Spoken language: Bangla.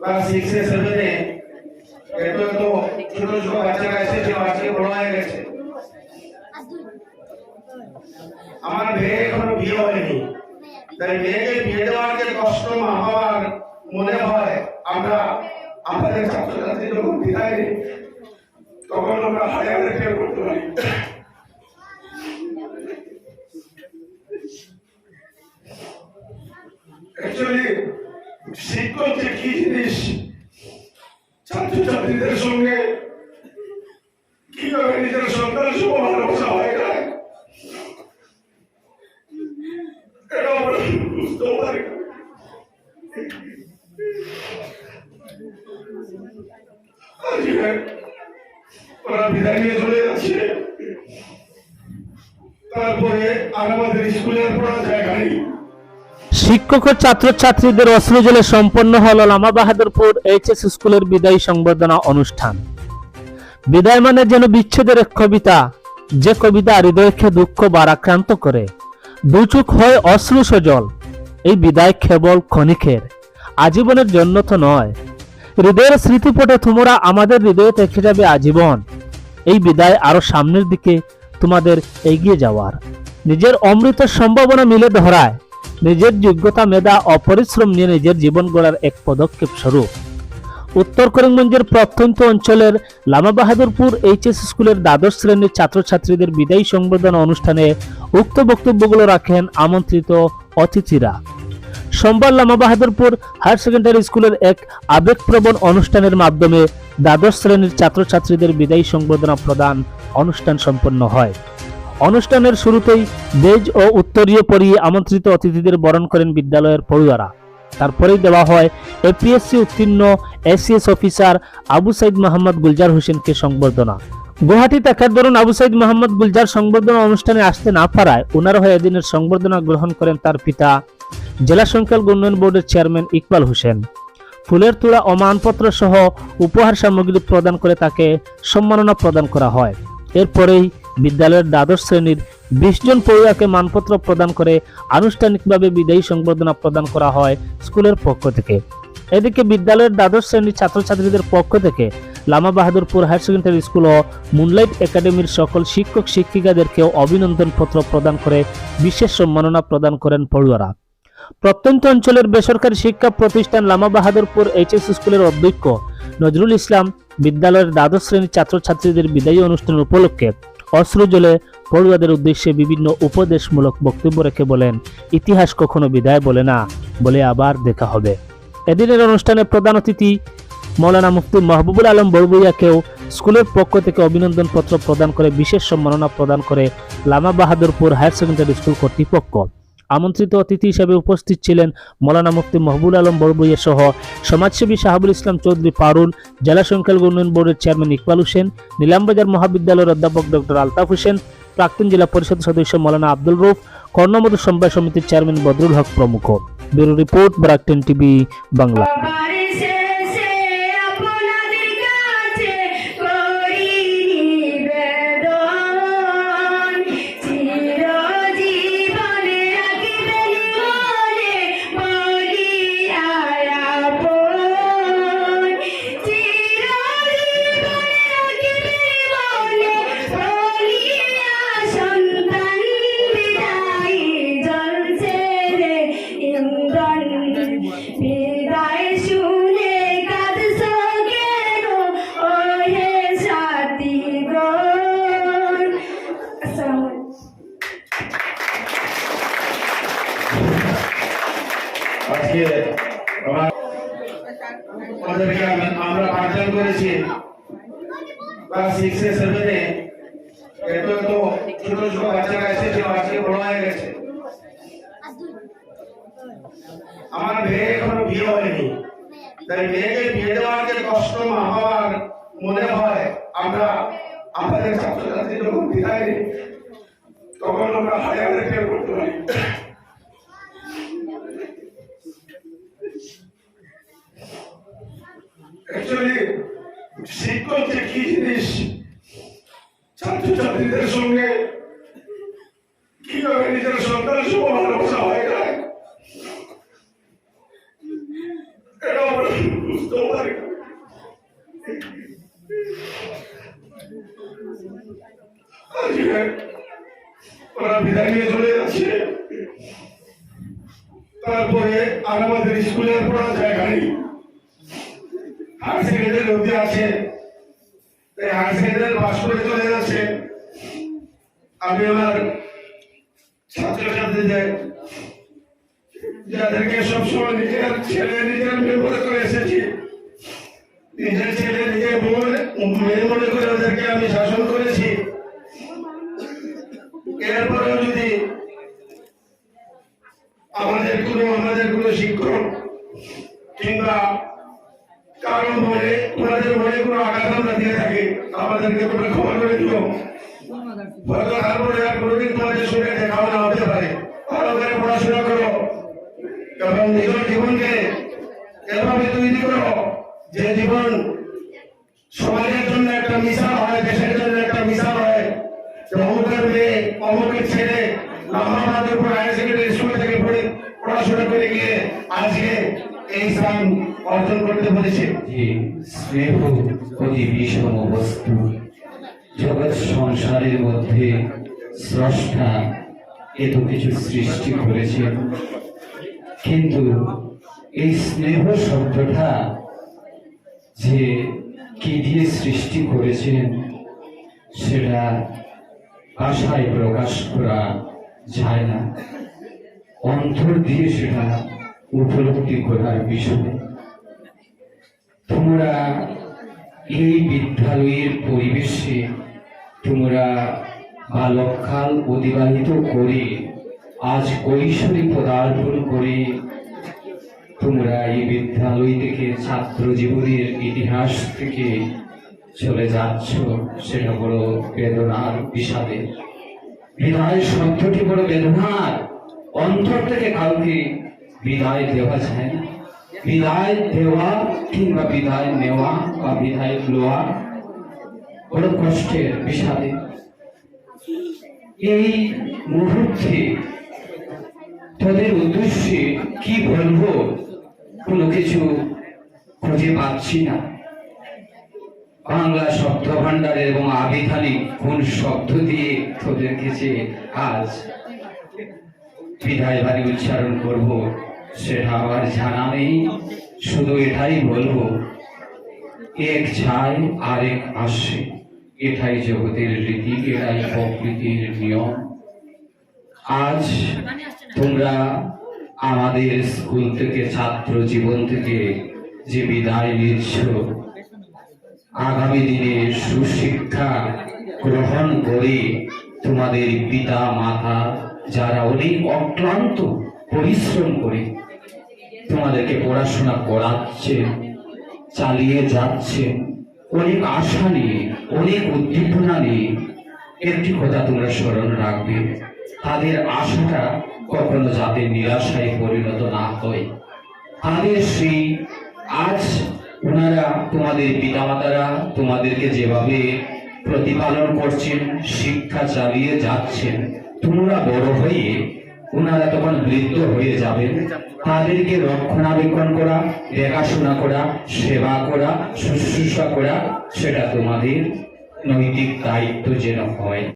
ক্লাস সিক্স এ সেভেনে এত এত ছোট বাচ্চারা এসেছে আজকে বড় হয়ে গেছে। আমার মেয়ে এখনও বিয়ে হয়নি। তাই মেয়েকে বিয়ে দেওয়ার যে কষ্ট মা বাবার মনে হয় আমরা আমাদের ছাত্রছাত্রী যখন বিদায় তখন আমরা ফেল করতে পারি। অ্যাকচুয়ালি শিক্ষক যে কি জিনিস? ছাত্রছাত্রীদের সঙ্গে কীভাবে নিজের সন্তানের সঙ্গে ভালোবাসা হয়ে না। ওরা বিদায় নিয়ে চলে যাচ্ছে। তারপরে আর আমাদের স্কুলের পড়া জায়গা নেই। শিক্ষক ও ছাত্রছাত্রীদের অশ্রুজলে সম্পন্ন হল লামা বাহাদুরপুর এইচএস স্কুলের বিদায়ী সংবর্ধনা অনুষ্ঠান। বিদায় মানে যেন বিচ্ছেদের কবিতা, যে কবিতা হৃদয়কে দুঃখ বারাক্রান্ত করে। দুচুক হয় অশ্রু সজল, এই বিদায় কেবল ক্ষণিকের, আজীবনের জন্য তো নয়। হৃদয়ের স্মৃতিপটে তোমরা আমাদের হৃদয়ে থেকে যাবে আজীবন, এই বিদায় আরও সামনের দিকে তোমাদের এগিয়ে যাওয়ার। নিজের অমৃত সম্ভাবনা মিলে ধরায় নিজের যোগ্যতা মেধা অপরিশ্রম নিয়ে নিজের জীবন গড়ার এক পদক্ষেপ স্বরূপ। উত্তর করিমগঞ্জের প্রত্যন্ত অঞ্চলের লামা বাহাদুরপুর এইচএস স্কুলের দ্বাদশ শ্রেণির ছাত্রছাত্রীদের বিদায়ী সংবর্ধনা অনুষ্ঠানে উক্ত বক্তব্যগুলো রাখেন আমন্ত্রিত অতিথিরা। সোমবার লামা বাহাদুরপুর হায়ার সেকেন্ডারি স্কুলের এক আবেগপ্রবণ অনুষ্ঠানের মাধ্যমে দ্বাদশ শ্রেণির ছাত্রছাত্রীদের বিদায়ী সংবর্ধনা প্রদান অনুষ্ঠান সম্পন্ন হয়। অনুষ্ঠানের শুরুতেই বেজ ও উত্তরীয় পরিয়ে আমন্ত্রিত অতিথিদের বরণ করেন বিদ্যালয়ের পড়ুয়ারা। তারপরেই দেওয়া হয় এপিএসসি উত্তীর্ণ এসিএস অফিসার আবু সাইদ মোহাম্মদ গুলজার হোসেনকে সংবর্ধনা। গুয়াহাটি থাকার দরুন আবু সাইদ মোহাম্মদ গুলজার সংবর্ধনা অনুষ্ঠানে আসতে না পারায় ওনার হয়ে এদিনের সংবর্ধনা গ্রহণ করেন তার পিতা। জেলা সংখ্যালঘু উন্নয়ন বোর্ডের চেয়ারম্যান ইকবাল হোসেন। ফুলের তোড়া ও মানপত্র সহ উপহার সামগ্রী প্রদান করে তাকে সম্মাননা প্রদান করা হয়। এরপরেই বিদ্যালয়ের দ্বাদশ শ্রেণির বিশ জন পড়ুয়াকে মানপত্র প্রদান করে আনুষ্ঠানিকভাবে বিদায়ী সংবর্ধনা প্রদান করা হয় স্কুলের পক্ষ থেকে। এদিকে বিদ্যালয়ের দ্বাদশ শ্রেণির ছাত্রছাত্রীদের পক্ষ থেকে Lama Bahadurpur higher secondary school ও মুনলাইট একাডেমির সকল শিক্ষক শিক্ষিকাদেরকেও অভিনন্দন পত্র প্রদান করে বিশেষ সম্মাননা প্রদান করেন পড়ুয়ারা। প্রত্যন্ত অঞ্চলের বেসরকারি শিক্ষা প্রতিষ্ঠান লামা বাহাদুরপুর এইচএস স্কুলের অধ্যক্ষ নজরুল ইসলাম বিদ্যালয়ের দ্বাদশ শ্রেণির ছাত্রছাত্রীদের বিদায়ী অনুষ্ঠান উপলক্ষে অশ্রুজলে পড়ুয়াদের উদ্দেশ্যে বিভিন্ন উপদেশমূলক বক্তব্য রেখে বলেন, ইতিহাস কখনো বিদায় বলে না, বলে আবার দেখা হবে। এদিনের অনুষ্ঠানে প্রধান অতিথি মৌলানা মুফতি মাহবুবুল আলম বড়বুইয়াকেও স্কুলের পক্ষ থেকে অভিনন্দন পত্র প্রদান করে, বিশেষ সম্মাননা প্রদান করে Lama Bahadurpur higher secondary school কর্তৃপক্ষ। আমন্ত্রিত অতিথি হিসেবে উপস্থিত ছিলেন মৌলানা মুফতি মাহবুল আলম বরবইয়া সহ সমাজসেবী শাহাবুল ইসলাম চৌধুরী পারুল, জেলা সংখ্যালঘু উন্নয়ন বোর্ডের চেয়ারম্যান ইকবাল হোসেন, নীলামবাজার মহাবিদ্যালয়ের অধ্যাপক ডক্টর আলতাফ হোসেন, প্রাক্তন জেলা পরিষদ সদস্য মৌলানা আব্দুল রুফ কর্ণমধু সমবায় সমিতির চেয়ারম্যান বদরুল হক প্রমুখ। ব্যুরো রিপোর্ট ব্রাকটেন টিভি বাংলা। আজকে আমার ওদেরকে আমি- আমরা পাঠদান করেছি। আমার মেয়ে এখনও হয়নি। তাই মেয়েকে বিয়ে দেওয়ার কষ্ট মা মনে হয় আমরা আমাদের ছাত্রছাত্রী যখন বিদায় তখন আমরা হারে করতে পারি। অ্যাকচুয়ালি শিক্ষক যে কি জিনিস? ছাত্রছাত্রীদের সঙ্গে কীভাবে নিজের সন্তানের সঙ্গে ভালোবাসা হয়ে যায়? এটা আমরা বুঝতেও পারি না। আজকে ওরা বিদায় নিয়ে চলে যাচ্ছে তারপরে আর আমাদের স্কুলের পড়া জায়গা নেই হায়ার সেকেন্ডারি অব্দি আছে। তাই হায়ার সেকেন্ডারি পাস করে চলে যাচ্ছে। আমি আমার ছাত্রছাত্রীদের, যাদেরকে সবসময় নিজের ছেলে, নিজের মেয়ে মনে করে এসেছি, নিজের ছেলে, নিজের মেয়ে মনে করে ওদেরকে আমি শাসন করেছি। এরপরেও যদি আমাদের কোনো আমাদের কোনো শিক্ষক কিংবা কারও মনে ওনাদের মনে কোনো আঘাত আমরা দিয়ে থাকি। আমাদেরকে তোমরা ক্ষমা করে দিও হয়তো তারপরে কোনোদিন তোমাদের সঙ্গে দেখাও না হতে পারে। ভালো করে পড়াশোনা করো। এবং নিজের জীবনকে এভাবে তৈরি করো যে জীবন সমাজের জন্য একটা মিশন হয়, দেশের জন্য একটা মিশন হয়। যে অমুকের মেয়ে, অমুকের ছেলে লম্বাবাদের উপর হায়ার সেকেন্ডারি স্কুল থেকে পড়ে পড়াশোনা করে গিয়ে আজকে এই স্থান অর্জন করতে পেরেছে যে স্নেহ অতি বিষম বস্তু জগৎ সংসারের মধ্যে স্রষ্টা এত কিছু সৃষ্টি করেছে। কিন্তু এই স্নেহ শব্দটা যে কি দিয়ে সৃষ্টি করেছেন, সেটা ভাষায় প্রকাশ করা যায় না। অন্তর দিয়ে সেটা উপলব্ধি করার বিষয়। তোমরা এই বিদ্যালয়ের পরিবেশে তোমরা বালককাল অতিবাহিত করে আজ কৈশোরী পদার্পণ করে তোমরা এই বিদ্যালয় থেকে ছাত্র জীবনের ইতিহাস থেকে চলে যাচ্ছ সেটা বড় বেদনার বিষাদের বিদায় শব্দটি বড় বেদনার। অন্তর থেকে কাউকে বিদায় দেওয়া যায় না। বিদায় দেওয়া কিংবা বিদায় নেওয়া বা বিদায় লওয়া বড় কষ্টের বিষাদে। এই মুহূর্তে তোদের উদ্দেশ্যে কি বলব? কোনো কিছু খুঁজে পাচ্ছি না। বাংলা শব্দ ভান্ডার এবং আবিধানিক কোন শব্দ দিয়ে তোদের কাছে আজ বিদায় বাড়ি উচ্চারণ করব? সেটা আমার জানা নেই শুধু এটাই বলব, এক যায় আরেক আসে এটাই জগতের রীতি, এটাই প্রকৃতির নিয়ম। আজ তোমরা আমাদের স্কুল থেকে, ছাত্র জীবন থেকে যে বিদায় নিচ্ছ, আগামী দিনে সুশিক্ষা গ্রহণ করে তোমাদের পিতা মাতা যারা অনেক অক্লান্ত পরিশ্রম করে তোমাদেরকে পড়াশোনা করাচ্ছে, চালিয়ে যাচ্ছে। অনেক আশা নিয়ে, অনেক উদ্দীপনা নিয়ে একটি কথা তোমরা স্মরণ রাখবে। তাদের আশাটা কখনো যাতে নিরাশায় পরিণত না হয়। তাদের সেই আজ ওনারা তোমাদের পিতামাতারা তোমাদেরকে যেভাবে প্রতিপালন করছেন, শিক্ষা চালিয়ে যাচ্ছেন, তোমরা বড় হয়ে ওনারা তখন বৃদ্ধ হয়ে যাবে, তাদেরকে রক্ষণাবেক্ষণ করা, দেখাশোনা করা, সেবা করা, শুশ্রূষা করা, সেটা তোমাদের নৈতিক দায়িত্ব যেন হয়।